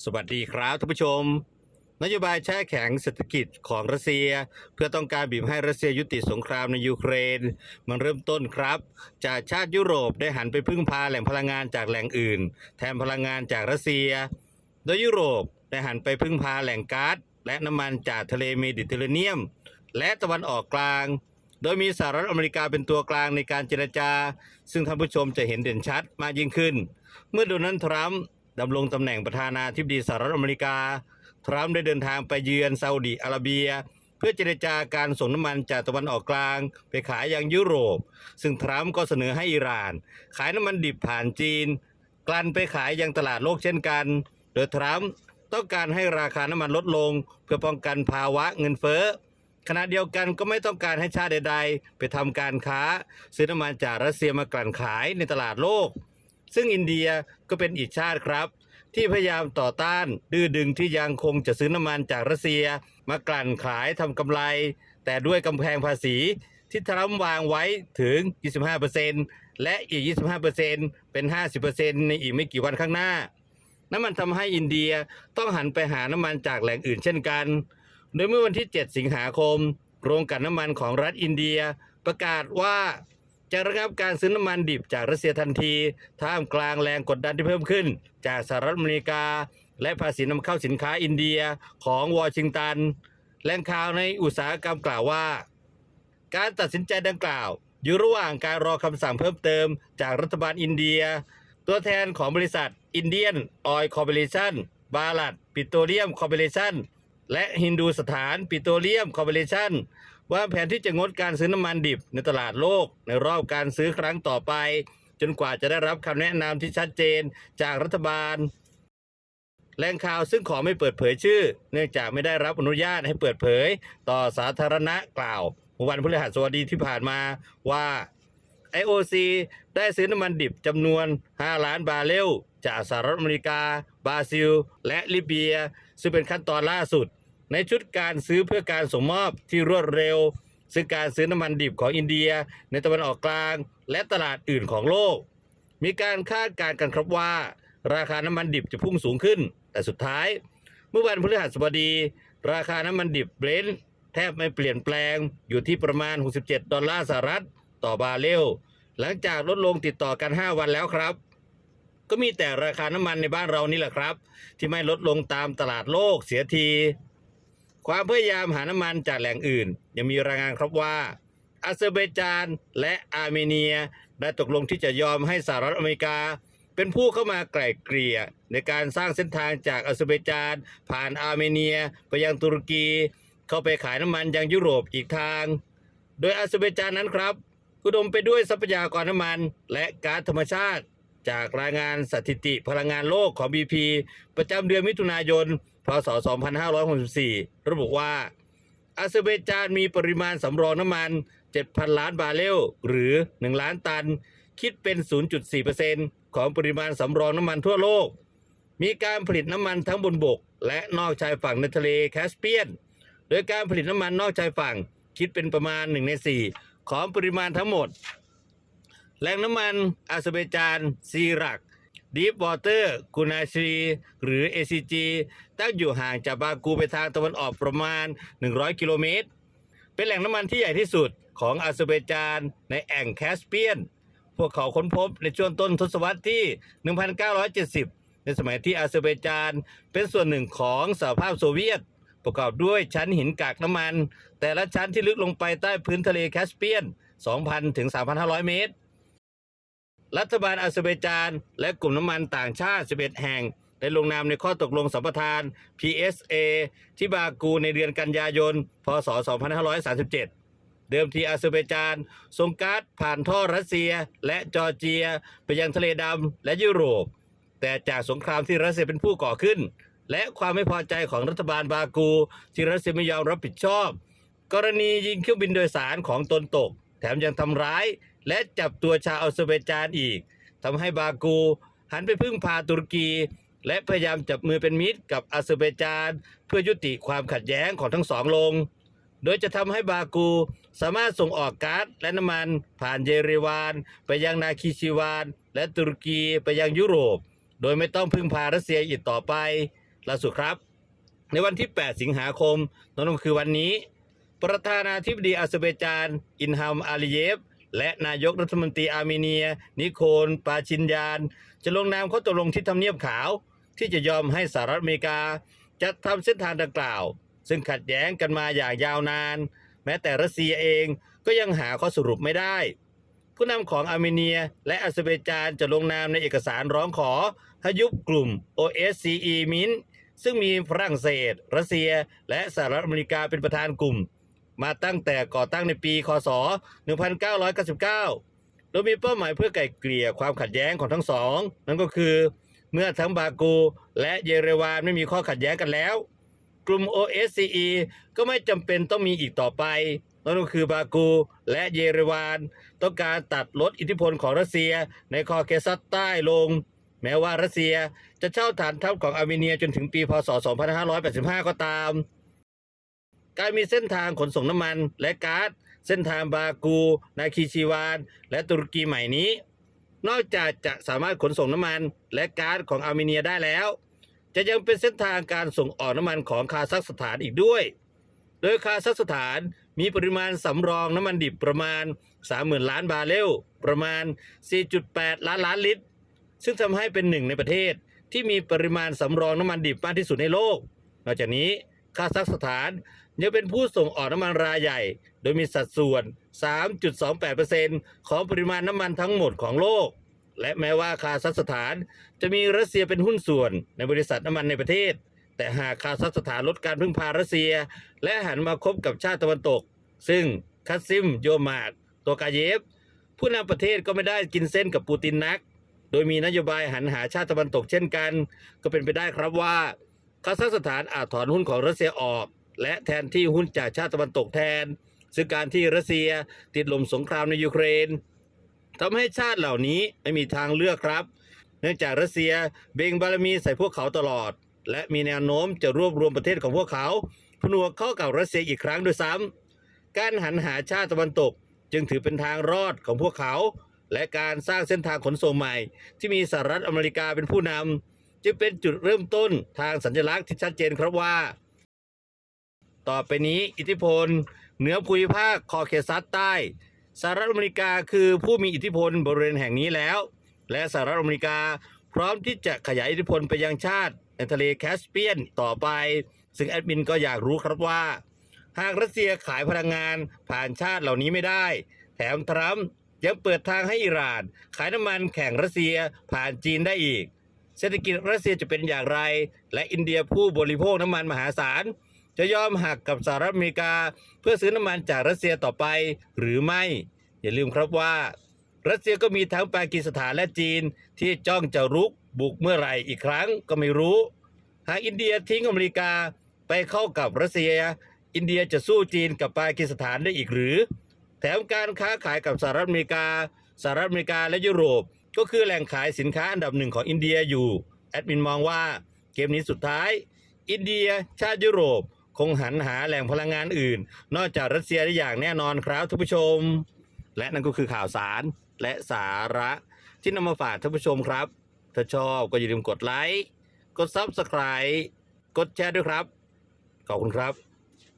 สวัสดีครับท่านผู้ชม นโยบายแช่แข็งเศรษฐกิจของรัสเซีย เพื่อต้องการบีบให้รัสเซียยุติสงครามในยูเครน มันเริ่มต้นครับ จากชาติยุโรปได้หันไปพึ่งพาแหล่งพลังงานจากแหล่งอื่น แทนพลังงานจากรัสเซีย โดยยุโรปได้หันไปพึ่งพาแหล่งก๊าซและน้ำมันจากทะเลเมดิเตอร์เรเนียม และตะวันออกกลาง โดยมีสหรัฐอเมริกาเป็นตัวกลางในการเจรจา ซึ่งท่านผู้ชมจะเห็นเด่นชัดมากยิ่งขึ้น เมื่อโดนัลด์ทรัมป์ ดำรงตำแหน่งประธานาธิบดีสหรัฐอเมริกา ทรัมป์ได้เดินทางไปเยือนซาอุดิอาระเบีย เพื่อเจรจาการส่งน้ำมันจากตะวันออกกลาง ไปขายยังยุโรป ซึ่งทรัมป์ก็เสนอให้อิหร่าน ขายน้ำมันดิบผ่านจีน กลั่นไปขายยังตลาดโลกเช่นกัน โดยทรัมป์ต้องการให้ราคาน้ำมันลดลง เพื่อป้องกันภาวะเงินเฟ้อขณะเดียวกันก็ไม่ต้องการให้ชาติใด ๆ ไปทำการค้า ซื้อน้ำมันจากรัสเซียมากลั่นขายในตลาดโลก ซึ่งอินเดียก็เป็นอีกชาติครับ ที่พยายามต่อต้านดื้อดึงที่ยังคงจะซื้อน้ำมันจากรัสเซีย มากลั่นขายทำกำไร แต่ด้วยกำแพงภาษีที่ทรัมป์วางไว้ถึง 25%และอีก 25%เป็น 50%ในอีกไม่กี่วันข้างหน้านั่นมันทำให้อินเดียต้องหันไปหาน้ำมันจากแหล่งอื่นเช่นกัน โดยเมื่อวันที่ 7 สิงหาคม โรงกลั่นน้ำมันของรัฐอินเดีย ประกาศว่า จะระงับการซื้อน้ำมันดิบจากรัสเซียทันที ท่ามกลางแรงกดดันที่เพิ่มขึ้น จากสหรัฐอเมริกา และภาษีนำเข้าสินค้าอินเดียของวอชิงตันแหล่งข่าวในอุตสาหกรรมกล่าวว่า การตัดสินใจดังกล่าว อยู่ระหว่างการรอคำสั่งเพิ่มเติมจากรัฐบาลอินเดีย ตัวแทนของบริษัทอินเดียนออยล์คอร์ปอเรชั่นบาลัดปิโตรเลียมคอร์ปอเรชั่นและฮินดูสถานปิโตรเลียมคอร์ปอเรชั่น ว่าแผนที่จะงดการซื้อน้ำมันดิบในตลาดโลก ในรอบการซื้อครั้งต่อไป จนกว่าจะได้รับคำแนะนำที่ชัดเจนจากรัฐบาลแหล่งข่าวซึ่งขอไม่เปิดเผยชื่อ เนื่องจากไม่ได้รับอนุญาตให้เปิดเผย ต่อสาธารณะกล่าวเมื่อวันพฤหัสบดีที่ผ่านมาว่า IOC ได้ซื้อน้ำมันดิบจำนวน 5 ล้านบาร์เรลจากสหรัฐอเมริกา บราซิล และลิเบีย ซึ่งเป็นขั้นตอนล่าสุด ในชุดการซื้อเพื่อการส่งมอบที่รวดเร็ว ซึ่งการซื้อน้ำมันดิบของอินเดีย ในตะวันออกกลาง และตลาดอื่นของโลก มีการคาดการณ์กันครับว่า ราคาน้ำมันดิบจะพุ่งสูงขึ้น แต่สุดท้าย เมื่อวันพฤหัสบดี ราคาน้ำมันดิบเบรนท์แทบไม่เปลี่ยนแปลงอยู่ที่ประมาณ 67 ดอลลาร์สหรัฐ ต่อบาร์เรลหลังจากลดลงติดต่อกัน 5 วันแล้วครับ ก็มีแต่ราคาน้ำมันในบ้านเรานี่แหละครับ ที่ไม่ลดลงตามตลาดโลกเสียที ความพยายามหาน้ำมันจากแหล่งอื่น ยังมีรายงานครับว่าอาเซอร์ไบจานและอาร์เมเนียได้ตกลงที่จะยอมให้สหรัฐอเมริกา เป็นผู้เข้ามาไกล่เกลี่ย ในการสร้างเส้นทางจากอาเซอร์ไบจาน ผ่านอาร์เมเนียไปยังตุรกี เข้าไปขายน้ำมันยังยุโรปอีกทาง โดยอาเซอร์ไบจานนั้นครับอุดมไปด้วยทรัพยากรน้ำมันและก๊าซธรรมชาติ จากรายงานสถิติพลังงานโลกของ BP ประจำเดือนมิถุนายน พศ 2564 ระบุว่า อาเซอร์ไบจานมีปริมาณสำรองน้ำมัน 7,000 ล้านบาร์เรลหรือ 1 ล้านตัน คิดเป็น 0.4%ของปริมาณสำรองน้ำมันทั่วโลก มีการผลิตน้ำมันทั้งบนบก และนอกชายฝั่งในทะเลแคสเปียน โดยการผลิตน้ำมันนอกชายฝั่งคิดเป็นประมาณ 1 ใน 4 ของปริมาณทั้งหมด แหล่งน้ำมันอาเซอร์ไบจานซีรัก ดีฟวอเตอร์กูนาชีหรือ ACG ตั้งอยู่ห่างจากบากูไปทางตะวันออกประมาณ 100 กิโลเมตร เป็นแหล่งน้ำมันที่ใหญ่ที่สุดของอาเซอร์ไบจานในแอ่งแคสเปียน พวกเขาค้นพบในช่วงต้นทศวรรษที่ 1970 ในสมัยที่อาเซอร์ไบจานเป็นส่วนหนึ่งของสหภาพโซเวียต ประกอบด้วยชั้นหินกากน้ำมัน แต่ละชั้นที่ลึกลงไปใต้พื้นทะเลแคสเปียน 2,000 ถึง 3,500 เมตร รัฐบาลอาเซอร์ไบจานและกลุ่มน้ำมันต่างชาติ 11 แห่ง ได้ลงนามในข้อตกลงสัมปทาน PSA ที่บากูในเดือนกันยายน พศ 2537 เดิมทีอาเซอร์ไบจานส่งก๊าซผ่านท่อรัสเซียและจอร์เจีย ไปยังทะเลดำและยุโรป แต่จากสงครามที่รัสเซียเป็นผู้ก่อขึ้น และความไม่พอใจของรัฐบาลบากู ที่รัสเซียไม่ยอมรับผิดชอบ กรณียิงเครื่องบินโดยสารของตนตก แถมยังทำร้าย และจับตัวชาวอาเซอร์ไบจานอีกทำให้บากู หันไปพึ่งพาตุรกี และพยายามจับมือเป็นมิตรกับอาเซอร์ไบจาน เพื่อยุติความขัดแย้งของทั้งสองลง โดยจะทำให้บากูสามารถส่งออกก๊าซและน้ำมันผ่านเยเรวาน ไปยังนาคีชิวาน และตุรกีไปยังยุโรป โดยไม่ต้องพึ่งพารัสเซียอีกต่อไปล่าสุดครับ ในวันที่ 8 สิงหาคมนั่นก็คือวันนี้ ประธานาธิบดีอาเซอร์ไบจาน อินฮัมอาลีเยฟ และนายกรัฐมนตรีอาร์เมเนีย นิโคลปาชินยาน จะลงนามข้อตกลงที่ทำเนียบขาว ที่จะยอมให้สหรัฐอเมริกาจัดทำเส้นทางดังกล่าว ซึ่งขัดแย้งกันมาอย่างยาวนาน แม้แต่รัสเซียเองก็ยังหาข้อสรุปไม่ได้ ผู้นำของอาร์เมเนีย และอาเซอร์ไบจานจะลงนามในเอกสารร้องขอให้ยุบกลุ่ม OSCE มินซึ่งมีฝรั่งเศส รัสเซีย และสหรัฐอเมริกาเป็นประธานกลุ่ม มาตั้งแต่ก่อตั้งในปีคศ 1999 โดยมีเป้าหมายเพื่อไก่เกลี่ยความขัดแย้งของทั้งสอง นั่นก็คือ เมื่อทั้งบากูและเยเรวานไม่มีข้อขัดแย้งกันแล้ว กลุ่ม OSCE ก็ไม่จำเป็นต้องมีอีกต่อไป นั่นก็คือบากูและเยเรวานต้องการตัดลดอิทธิพลของรัสเซียในคอเคซัสใต้ลง แม้ว่ารัสเซียจะเช่าฐานทัพของอาร์เมเนียจนถึงปีพศ 2585 ก็ตาม การมีเส้นทางขนส่งน้ำมันและก๊าซเส้นทางบากู นาคีชีวาน และตุรกีใหม่นี้ นอกจากจะสามารถขนส่งน้ำมันและก๊าซของอาร์เมเนียได้แล้ว จะยังเป็นเส้นทางการส่งออกน้ำมันของคาซัคสถานอีกด้วย โดยคาซัคสถานมีปริมาณสำรองน้ำมันดิบประมาณ 30,000 ล้านบาร์เรลประมาณ 4.8 ล้านล้านลิตร ซึ่งทำให้เป็นหนึ่งในประเทศที่มีปริมาณสำรองน้ำมันดิบมากที่สุดในโลก นอกจากนี้คาซัคสถาน ยังเป็นผู้ส่งออกน้ำมันรายใหญ่ โดยมีสัดส่วน 3.28%ของปริมาณน้ำมันทั้งหมดของโลก และแม้ว่าคาซัคสถานจะมีรัสเซียเป็นหุ้นส่วนในบริษัทน้ำมันในประเทศ แต่หากคาซัคสถานลดการพึ่งพารัสเซีย และหันมาคบกับชาติตะวันตก ซึ่งคัสซิมโยมาดโตกาเยฟ ผู้นำประเทศก็ไม่ได้กินเส้นกับปูตินนัก โดยมีนโยบายหันหาชาติตะวันตกเช่นกัน ก็เป็นไปได้ครับว่าคาซัคสถานอาจถอนหุ้นของรัสเซียออก และแทนที่หุ้นจากชาติตะวันตกแทน ซึ่งการที่รัสเซียติดลมสงครามในยูเครนทำให้ชาติเหล่านี้ไม่มีทางเลือกครับ เนื่องจากรัสเซียเบ่งบารมีใส่พวกเขาตลอด และมีแนวโน้มจะรวบรวมประเทศของพวกเขาผนวกเข้ากับรัสเซียอีกครั้งด้วยซ้ำการหันหาชาติตะวันตกจึงถือเป็นทางรอดของพวกเขา และการสร้างเส้นทางขนส่งใหม่ ที่มีสหรัฐอเมริกาเป็นผู้นำจึงเป็นจุดเริ่มต้นทางสัญลักษณ์ที่ชัดเจนครับว่า ต่อไปนี้อิทธิพล เหนือภูมิภาคคอเคซัสใต้สหรัฐอเมริกาคือผู้มีอิทธิพลบริเวณแห่งนี้แล้ว และสหรัฐอเมริกาพร้อมที่จะขยายอิทธิพลไปยังชาติในทะเลแคสเปียนต่อไป ซึ่งแอดมินก็อยากรู้ครับว่า หากรัสเซียขายพลังงานผ่านชาติเหล่านี้ไม่ได้ แถมทรัมป์ยังเปิดทางให้อิหร่าน ขายน้ำมันแข่งรัสเซียผ่านจีนได้อีก เศรษฐกิจรัสเซียจะเป็นอย่างไร และอินเดียผู้บริโภคน้ำมันมหาศาล จะยอมหักกับสหรัฐอเมริกา เพื่อซื้อน้ำมันจากรัสเซียต่อไปหรือไม่ อย่าลืมครับว่า รัสเซียก็มีทั้งปากีสถานและจีนที่จ้องจะรุกบุกเมื่อไหร่อีกครั้งก็ไม่รู้ หากอินเดียทิ้งอเมริกาไปเข้ากับรัสเซีย อินเดียจะสู้จีนกับปากีสถานได้อีกหรือ แถมการค้าขายกับสหรัฐอเมริกาสหรัฐอเมริกาและยุโรป ก็คือแหล่งขายสินค้าอันดับหนึ่งของอินเดียอยู่แอดมินมองว่าเกมนี้สุดท้าย อินเดียชาติยุโรป คงหันหาแหล่งพลังงานอื่น นอกจากรัสเซียได้อย่างแน่นอนครับท่านผู้ชม และนั่นก็คือข่าวสารและสาระที่นำมาฝากท่านผู้ชมครับ ถ้าชอบก็อย่าลืมกดไลค์ กด Subscribe กดแชร์ด้วยครับ ขอบคุณครับ